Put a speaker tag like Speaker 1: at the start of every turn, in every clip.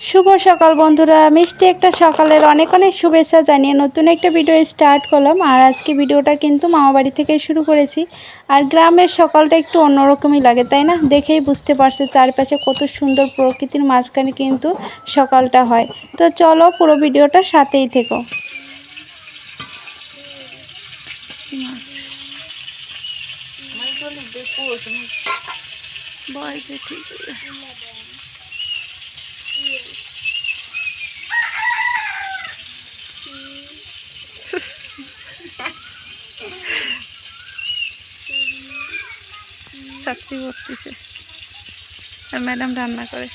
Speaker 1: শুভ সকাল বন্ধুরা, মিষ্টি একটা সকালের অনেক অনেক শুভেচ্ছা জানিয়ে নতুন একটা ভিডিও স্টার্ট করলাম। আর আজকে ভিডিওটা কিন্তু মামাবাড়ি থেকে শুরু করেছি। আর গ্রামের সকালটা একটু অন্যরকমই লাগে, তাই না? দেখেই বুঝতে পারছে চারপাশে কত সুন্দর প্রকৃতির মাঝখানে কিন্তু সকালটা হয়। তো চলো পুরো ভিডিওটা সাথেই থেকো। চাকরি করতেছে। আর ম্যাডাম রান্না করে।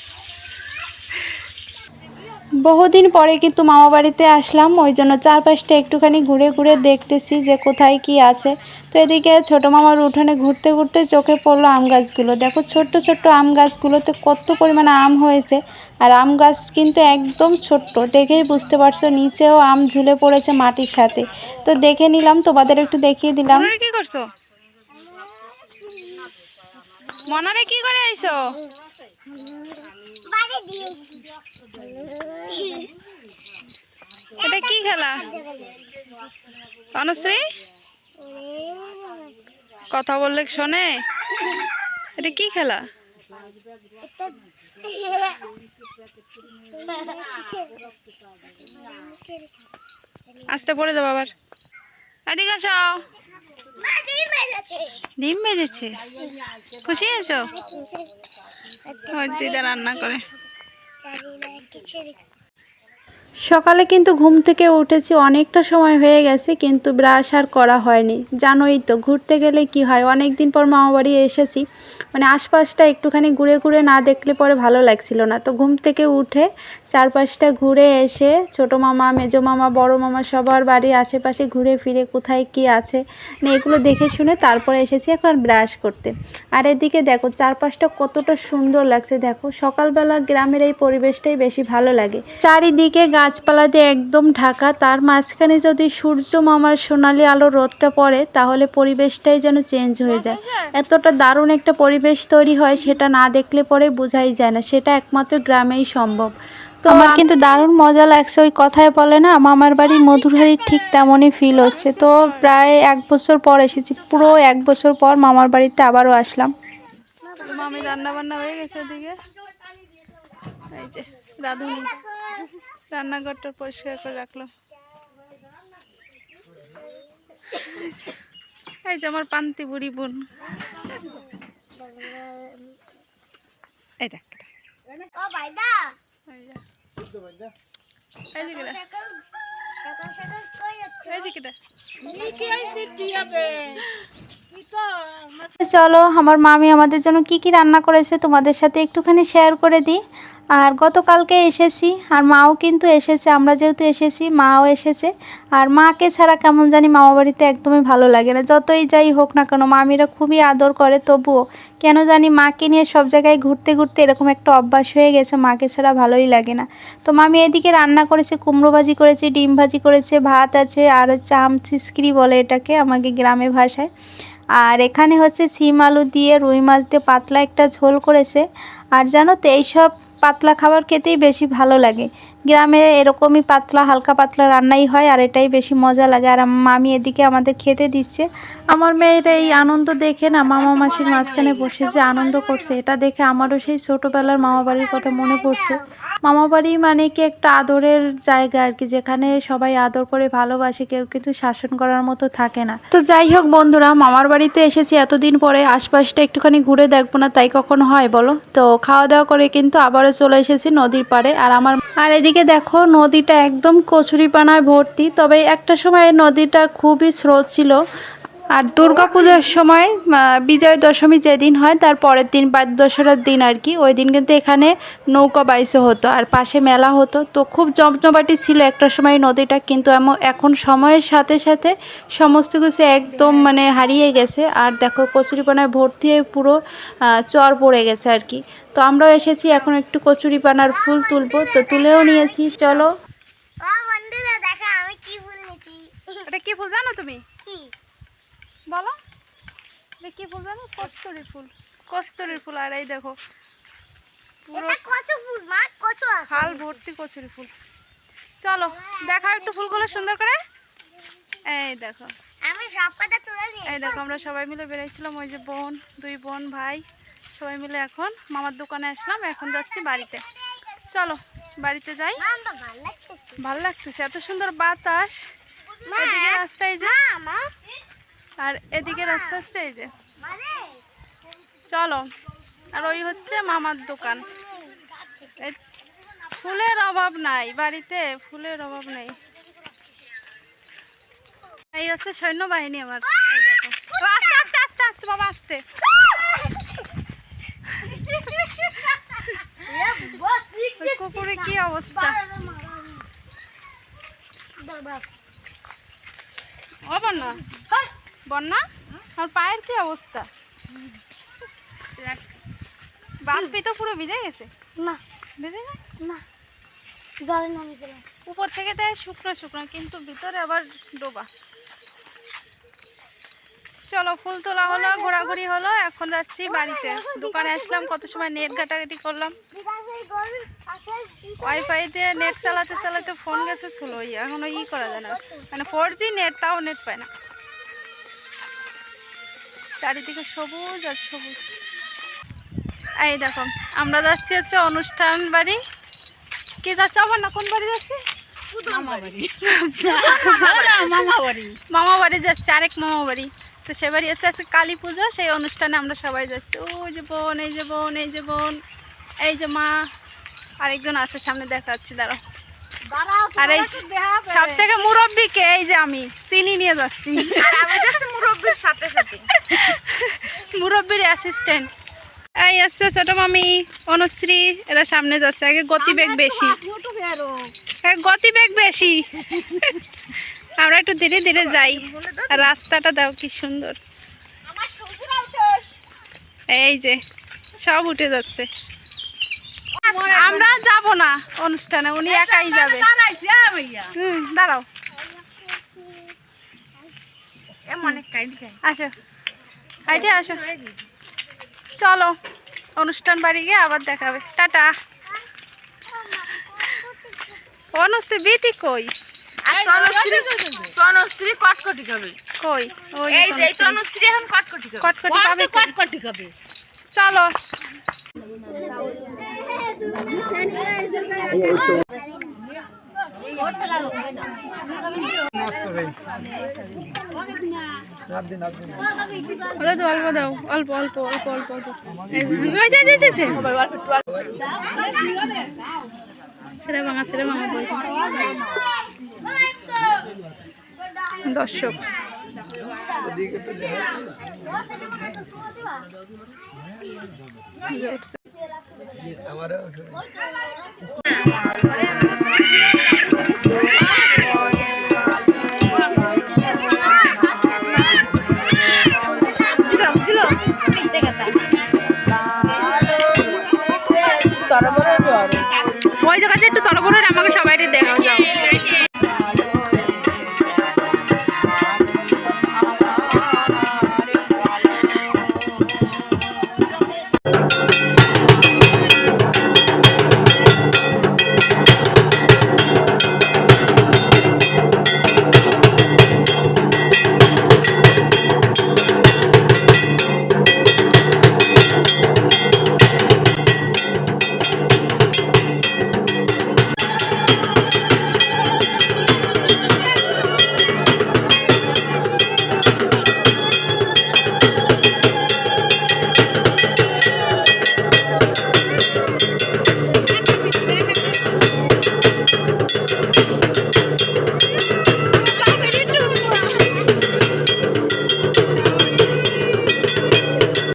Speaker 1: বহুদিন পরে কিন্তু মামা বাড়িতে আসলাম ওই জন্য চারপাশটা একটুখানি ঘুরে ঘুরে দেখতেছি যে কোথায় কি আছে। তো এদিকে ছোটো মামার উঠোনে ঘুরতে ঘুরতে চোখে পড়ল আম গাছগুলো। দেখো ছোট্ট ছোট্ট আম গাছগুলোতে কত পরিমাণে আম হয়েছে। আর আম গাছ কিন্তু একদম ছোট্ট দেখেই বুঝতে পারছ নিচেও আম ঝুলে পড়েছে মাটির সাথে। তো দেখে নিলাম তোমাদের একটু দেখিয়ে দিলাম। কি করছ? মনারে কি করে আইছো? এটা কি খেলা? অনুশ্রী? কথা বললে শোনে? এটা কি খেলা? আসতে পড়ে যাব আবার। এদিকে আসো। ডিম বেজেছে খুশি আছো ওই দিদা রান্না করে। সকালে কিন্তু ঘুম থেকে উঠেছি, অনেকটা সময় হয়ে গেছে কিন্তু ব্রাশ আর করা হয়নি। জানোই তো, ঘুরতে গেলে কি হয়? অনেক দিন পর মামা বাড়ি এসেছি মানে আশপাশটা একটুখানি ঘুরে ঘুরে না দেখলে পরে ভালো লাগছিল না। তো ঘুম থেকে উঠে চারপাশটা ঘুরে এসে ছোট মামা, মেজো মামা, বড় মামা সবার বাড়ির আশেপাশে ঘুরে ফিরে কোথায় কি আছে মানে এগুলো দেখে শুনে তারপরে এসেছি এখন ব্রাশ করতে। আর এদিকে দেখো, চারপাশটা কতটা সুন্দর লাগছে। দেখো, সকালবেলা গ্রামের এই পরিবেশটাই বেশি ভালো লাগে। চারিদিকে গাছপালা দিয়ে একদম ঢাকা তার মাঝখানে যদি সূর্য মামার সোনালি আলো রোদটা পড়ে তাহলে পরিবেশটাই যেন চেঞ্জ হয়ে যায়। এতটা দারুণ একটা পরিবেশ তৈরি হয় সেটা না দেখলে পরে বোঝাই যায় না। সেটা একমাত্র গ্রামেই সম্ভব। তো আমার কিন্তু দারুণ মজা লাগছে। ওই কথায় বলে না মামার বাড়ি মধুরহারি ঠিক তেমনই ফিল হচ্ছে। তো প্রায় এক বছর পর এসেছি পুরো এক বছর পর মামার বাড়িতে আবারও আসলাম। মামি রান্না বান্না হয়ে গেছে ওদিকে। এই যে রাঁধুনি। রান্নাঘরটা পরিষ্কার করে রাখলাম। এই যে আমার পান্তি বুড়ি বোন। এই দেখ এই যে। চলো, আমার মামি আমাদের জন্য কি কি রান্না করেছে তোমাদের সাথে একটুখানি শেয়ার করে দিই। আর গতকালকে এসেছি, আর মাও কিন্তু এসেছে, আমরা যেহেতু এসেছি, মাও এসেছে, আর মাকে ছাড়া কেমন জানি মামা বাড়িতে একদমই ভালো লাগে না। যতই যাই হোক না কেন, মামিরা খুবই আদর করে, তবুও কেন জানি মাকে নিয়ে সব জায়গায় ঘুরতে ঘুরতে এরকম একটা অভ্যাস হয়ে গেছে, মাকে ছাড়া ভালোই লাগে না। তো মামি এদিকে রান্না করেছে, কুমড়ো ভাজি করেছে, ডিম ভাজি করেছে, ভাত আছে, আর হচ্ছে আম চিস্কিরি বলে এটাকে আমাকে গ্রামে ভাষায়। আর এখানে হচ্ছে শিম আলু দিয়ে রুই মাছ দিয়ে পাতলা একটা ঝোল করেছে। আর জানো তো, এইসব পাতলা খাবার খেতেই বেশি ভালো লাগে। গ্রামে এরকমই পাতলা, হালকা পাতলা রান্নাই হয় আর এটাই বেশি মজা লাগে। আর মামি এদিকে আমাদের খেতে দিচ্ছে। আমার মেয়ের এই আনন্দ দেখে না মামা মাসির মাঝখানে বসে যে আনন্দ করছে। এটা দেখে আমারও সেই ছোটোবেলার মামা বাড়ির কথা মনে পড়ছে। মামা বাড়ি মানে কি একটা আদরের জায়গা আর কি, যেখানে সবাই আদর করে ভালোবাসে, কেউ কিন্তু শাসন করার মতো থাকে না। তো যাই হোক বন্ধুরা, মামার বাড়িতে এসেছি। এতদিন পরে আশপাশটা একটুখানি ঘুরে দেখব না, তাই কখন হয় বলো? তো খাওয়া দাওয়া করে কিন্তু আবারও চলে এসেছি নদীর পাড়ে। আর আমার আর এদিকে দেখো নদীটা একদম কচুরিপানায় ভর্তি তবে একটা সময় নদীটা খুবই স্রোত ছিল। আর দুর্গা পূজার সময় বিজয় দশমী যেদিন হয় তার পরের দিন বা দশরার দিন আর কি ওই দিন কিন্তু এখানে নৌকা বাইসও হতো আর পাশে মেলা হতো। তো খুব জমজমাটি ছিল একটা সময় নদীটা কিন্তু এমন এখন সময়ের সাথে সাথে সমস্ত কিছু একদম মানে হারিয়ে গেছে। আর দেখো কচুরিপানায় ভর্তি হয়ে পুরো চর পড়ে গেছে আর কি। তো আমরাও এসেছি এখন একটু কচুরিপানার ফুল তুলবো। তো তুলেও নিয়েছি চলো।
Speaker 2: দেখো আমি কি
Speaker 1: এটা কি ফুল জানো তুমি?
Speaker 2: কি?
Speaker 1: বলো কি ফুল জানো? কস্তুরি ফুল। কস্তুরি ফুল আর এই দেখো পুরো
Speaker 2: ফুল মা আছে।
Speaker 1: খাল ভর্তি কচুরি ফুল। চলো দেখাও একটু ফুলগুলো সুন্দর করে। এই দেখো।
Speaker 2: আমি সব কথা তুলে নিয়ে
Speaker 1: এই দেখো আমরা সবাই মিলে বেরাইছিলাম ওই যে বোন দুই বোন ভাই সবাই মিলে এখন মামার দোকানে আসলাম এখন যাচ্ছি বাড়িতে। চলো বাড়িতে যাই।
Speaker 2: ভালো লাগতেছে।
Speaker 1: এত সুন্দর বাতাস।
Speaker 2: মা
Speaker 1: এদিকে রাস্তা এই যে আর এদিকে রাস্তা হচ্ছে এই যে।
Speaker 2: মানে?
Speaker 1: চলো। আর ওই হচ্ছে মামার দোকান। ফুলের অভাব নাই বাড়িতে ফুলের অভাব নেই। এই হচ্ছে সৈন্যবাহিনী আমার। দেখো। আস্তে আস্তে আস্তে আস্তে বাবা আস্তে। কুকুরের কি অবস্থা? ও বন্যা বন্যা আর পায়ের কি অবস্থা? বালপি তো পুরো ভিজে গেছে।
Speaker 2: না।
Speaker 1: ভিজে না
Speaker 2: না। জলে নামি দিলাম
Speaker 1: উপর থেকে দেয় শুকনো শুকনো কিন্তু ভিতরে আবার ডোবা। চলো ফুল তোলা হলো ঘোরাঘুরি হলো এখন যাচ্ছি বাড়িতে। দোকানে আসলাম কত সময় নেট ঘাটাঘাটি করলাম। ওয়াইফাই দিয়ে নেট চালাতে চালাতে ফোন গেছে স্লো এখনও ই করা যায় না। মানে ফোর জি নেট তাও নেট পায় না। চারিদিকে সবুজ আর সবুজ। এই দেখো আমরা যাচ্ছি হচ্ছে অনুষ্ঠান বাড়ি। কে যাচ্ছে? আবার না কোন বাড়ি যাচ্ছি?
Speaker 3: মামা বাড়ি।
Speaker 1: যাচ্ছে আরেক মামা বাড়ি। তো সে বাড়ি হচ্ছে আজকে কালী পুজো সেই অনুষ্ঠানে আমরা সবাই যাচ্ছি। ওই যে বোন এই যে বোন এই যে বোন এই যে মা। আরেকজন আছে সামনে দেখা যাচ্ছে দাঁড়াও। আর এই সব থেকে মুরব্বীকে এই যে আমি চিনি নিয়ে যাচ্ছি।
Speaker 3: আমি মুরব্বীর সাথে সাথে।
Speaker 1: মুরব্বীর অ্যাসিস্ট্যান্ট এই আসছে ছোট মামি অনুশ্রী এরা সামনে যাচ্ছে। আগে গতিবেগ বেশি। গতিবেগ বেশি। আমরা একটু ধীরে ধীরে যাই। রাস্তাটা দাও কি সুন্দর। এই যে সব উঠে যাচ্ছে। আমরা যাব না অনুষ্ঠানে উনি একাই যাবে।
Speaker 3: ভাইয়া।
Speaker 1: হুম দাঁড়াও।
Speaker 3: এ মানে
Speaker 1: আসো। চলো অনুষ্ঠান বাড়ি গিয়ে আবার দেখাবে। টাটা। অনুশ্রী বিতি কই?
Speaker 3: তনুশ্রী কটকটি খাবে।
Speaker 1: কই? ওই
Speaker 3: এই যে
Speaker 1: তনুশ্রী।
Speaker 3: তনুশ্রী এখন কটকটি খাবে।
Speaker 1: কটকটি খাবে
Speaker 3: কটকটি খাবে।
Speaker 1: চলো। অল্প দাও অল্প অল্প অল্প অল্প অল্প। ভাঙা ভাঙা বই দর্শক ওই জায়গাতে একটু তরবরের আমাকে সবাই দেখা যাও।